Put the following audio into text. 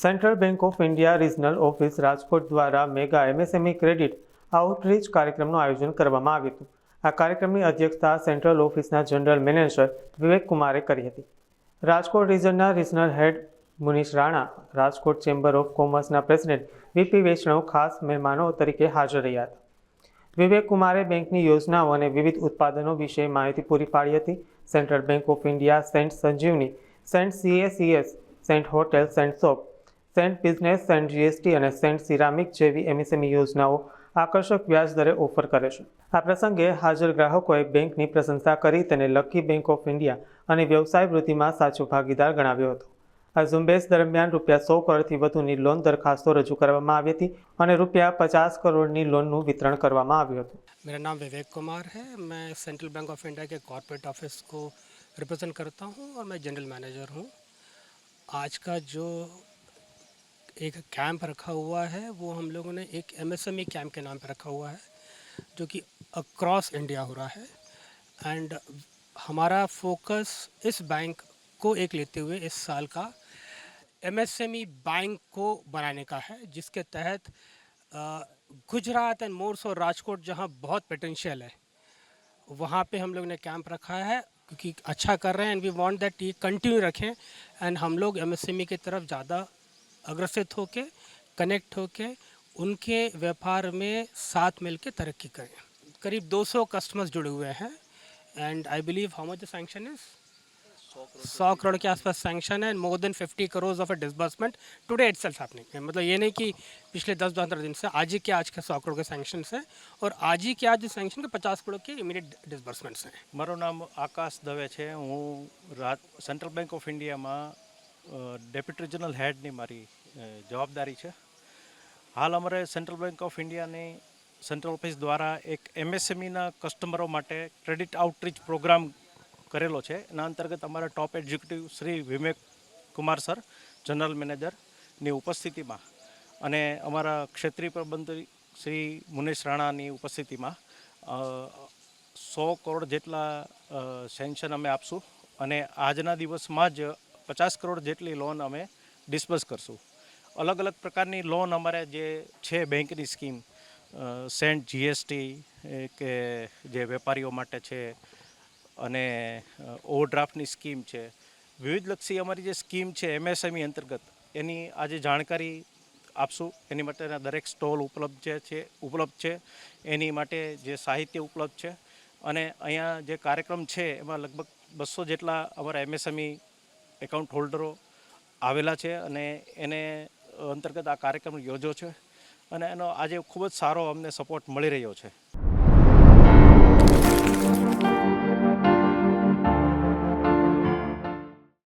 Central bank of India regional office Rajkot દ્વારા mega MSME credit outreach કાર્યક્રમનું આયોજન કરવામાં આવ્યું હતું. આ કાર્યક્રમની અધ્યક્ષતા સેન્ટ્રલ ઓફિસના જનરલ મેનેજર વિવેક કુમારે કરી હતી. Rajkot રિજનના regional head Munish Rana, Rajkot chamber of કોમર્સના president VP Vaishnav ખાસ મહેમાનો તરીકે હાજર રહ્યા હતા. વિવેક કુમારે બેંકની યોજનાઓ અને વિવિધ ઉત્પાદનો વિશે માહિતી પૂરી પાડી હતી. Central bank of India cent Sanjivani, cent CACS, cent hotel, cent shop Saint business cent GST અને સેન્ટ સિરામિક જેવી એમએસએમઈ યોજનાઓ આકર્ષક વ્યાજ દરે ઓફર કરે છે આ પ્રસંગે હાજર ગ્રાહકોએ બેંકની પ્રશંસા કરી તેને લકી બેંક ઓફ ઇન્ડિયા અને વ્યવસાય વૃદ્ધિમાં સાચો ભાગીદાર ગણાવ્યો હતો આ ઝુંબેશ દરમિયાન રૂપિયા સો કરોડથી વધુની લોન દરખાસ્તો રજૂ કરવામાં આવી હતી અને રૂપિયા પચાસ કરોડની લોનનું વિતરણ કરવામાં આવ્યું હતું मेरा नाम विवेक कुमार है मैं सेंट्रल बैंक ऑफ इंडिया के कॉरपोरेट ऑफिस को रिप्रेजेंट करता हूँ और मैं जनरल मैनेजर हूँ आज का जो एक कैंप रखा हुआ है, वो हम लोगों ने एक एमएसएमई कैंप के नाम पर रखा हुआ है, जो कि अक्रॉस इंडिया हो रहा है। एंड हमारा फोकस इस बैंक को एक लेते हुए इस साल का एमएसएमई बैंक को बनाने का है, जिसके तहत गुजरात एंड मोर्स और राजकोट जहाँ बहुत पोटेंशियल है, वहाँ पे हम लोग ने कैंप रखा है, क्योंकि अच्छा कर रहे हैं एंड वी वांट दैट ये कंटिन्यू रखें। एंड हम लोग एमएसएमई की तरफ़ ज़्यादा अग्रसित होके कनेक्ट होके उनके व्यापार में साथ मिल के तरक्की करें करीब 200 कस्टमर्स जुड़े हुए हैं and I believe how much the sanction is सौ करोड़ के आसपास सैंक्शन है more than fifty crore of a disbursement today itself happening मतलब ये नहीं कि पिछले दस पंद्रह दिन से आज ही के आज के सौ करोड़ के सैंक्शन है और आज ही के आज जो सैंक्शन के पचास करोड़ के इमीडिएट डिसबर्समेंट्स हैं મારું નામ આકાશ દવે છે હું રાજ સેન્ટ્રલ બેંક ઓફ ઇન્ડિયામાં ડેપ્યુટી રિજનલ હેડની મારી જવાબદારી છે. હાલ અમારે સેન્ટ્રલ બેંક ઓફ ઇન્ડિયાની સેન્ટ્રલ ઓફિસ દ્વારા એક એમએસએમઈના કસ્ટમરો માટે ક્રેડિટ આઉટરીચ પ્રોગ્રામ કરેલો છે. એના અંતર્ગત અમારા top executive Shri Vivek Kumar sir general મેનેજરની ઉપસ્થિતિમાં અને અમારા ક્ષેત્રીય પ્રબંધ શ્રી મુનેશ રાણાની ઉપસ્થિતિમાં સો કરોડ જેટલા સેન્શન અમે આપશું. અને આજના દિવસમાં જ પચાસ કરોડ જેટલી લોન અમે ડિસ્બર્સ કરશું. અલગ અલગ પ્રકારની લોન અમારે જે છે બેંકની સ્કીમ સેન્ટ જીએસટી કે જે વેપારીઓ માટે છે, અને ઓવરડ્રાફ્ટની સ્કીમ છે. વિવિધલક્ષી અમારી જે સ્કીમ છે એમએસએમઈ અંતર્ગત, એની આજે જાણકારી આપશું. એની માટેના દરેક સ્ટોલ ઉપલબ્ધ છે છે, ઉપલબ્ધ છે, એની માટે જે સાહિત્ય ઉપલબ્ધ છે. અને અહીંયા જે કાર્યક્રમ છે, એમાં લગભગ બસો જેટલા અમારા એમએસએમઈ એકાઉન્ટ હોલ્ડરો આવેલા છે અને એને અંતર્ગત આ કાર્યક્રમ યોજ્યો છે અને એનો આજે ખૂબ જ સારો અમને સપોર્ટ મળી રહ્યો છે.